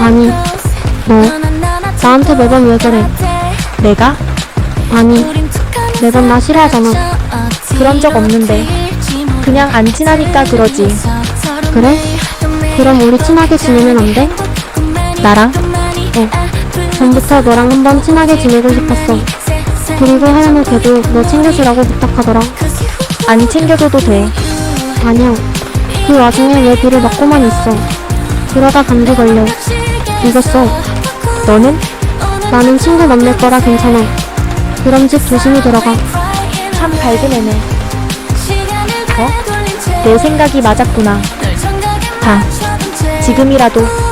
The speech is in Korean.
아니, 너 나한테 매번 왜 그래? 내가? 아니, 매번 나 싫어하잖아. 그런 적 없는데. 그냥 안 친하니까 그러지. 그래? 그럼 우리 친하게 지내면 안 돼? 나랑? 어. 전부터 너랑 한번 친하게 지내고 싶었어. 그리고 하연우 걔도 너 챙겨주라고 부탁하더라. 안 챙겨줘도 돼. 아니야. 그 와중에 왜 비를 맞고만 있어. 그러다 감기 걸려. 이거 써. 너는? 나는 친구 만날 거라 괜찮아. 그럼 집 조심히 들어가. 참 밝은 애네. 어? 내 생각이 맞았구나. 다. 지금이라도